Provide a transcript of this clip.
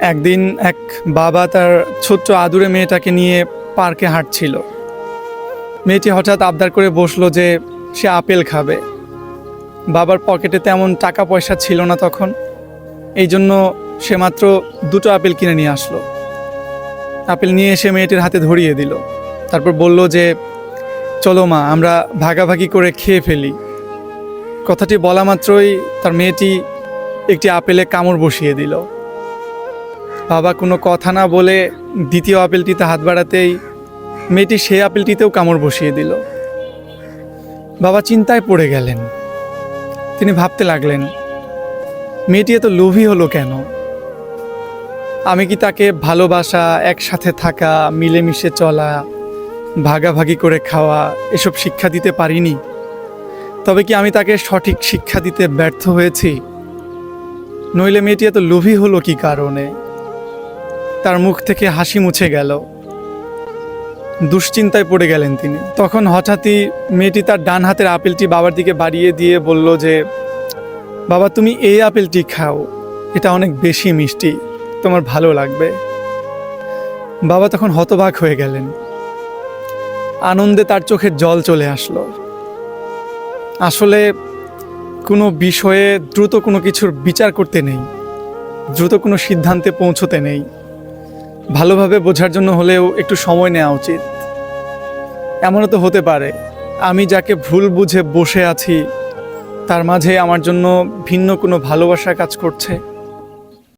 একদিন এক বাবা তার ছোট্ট আদুরে মেয়েটাকে নিয়ে পার্কে হাঁটছিল। মেয়েটি হঠাৎ আবদার করে বসল যে সে আপেল খাবে। বাবার পকেটে তেমন টাকা পয়সা ছিল না তখন। এই জন্য সে মাত্র দুটো আপেল কিনে নিয়ে আসলো। আপেল নিয়ে এসে মেয়েটির হাতে ধরিয়ে দিল। তারপর বলল যে, চলো মা, আমরা ভাগাভাগি করে খেয়ে ফেলি। কথাটি বলা মাত্রই তার মেয়েটি একটি আপেলে কামড় বসিয়ে দিল। বাবা কোনো কথা না বলে দ্বিতীয় আপেলটিতে হাত বাড়াতেই মেয়েটি সেই আপেলটিতেও কামড় বসিয়ে দিল। বাবা চিন্তায় পড়ে গেলেন। তিনি ভাবতে লাগলেন, মেয়েটি এত লোভী হলো কেন? আমি কি তাকে ভালোবাসা, একসাথে থাকা, মিলেমিশে চলা, ভাগাভাগি করে খাওয়া, এসব শিক্ষা দিতে পারিনি? তবে কি আমি তাকে সঠিক শিক্ষা দিতে ব্যর্থ হয়েছি? নইলে মেয়েটি এত লোভী হলো কি কারণে? তার মুখ থেকে হাসি মুছে গেল। দুশ্চিন্তায় পড়ে গেলেন তিনি। তখন হঠাৎই মেয়েটি তার ডান হাতের আপেলটি বাবার দিকে বাড়িয়ে দিয়ে বলল যে, বাবা, তুমি এই আপেলটি খাও। এটা অনেক বেশি মিষ্টি। তোমার ভালো লাগবে। বাবা তখন হতবাক হয়ে গেলেন। আনন্দে তার চোখের জল চলে আসলো। আসলে কোনো বিষয়ে দ্রুত কোনো কিছুর বিচার করতে নেই। দ্রুত কোনো সিদ্ধান্তে পৌঁছতে নেই। ভালোভাবে বোঝার জন্য হলেও একটু সময় নেওয়া উচিত। এমনও তো হতে পারে, আমি যাকে ভুল বুঝে বসে আছি, তার মাঝে আমার জন্য ভিন্ন কোনো ভালোবাসা কাজ করছে।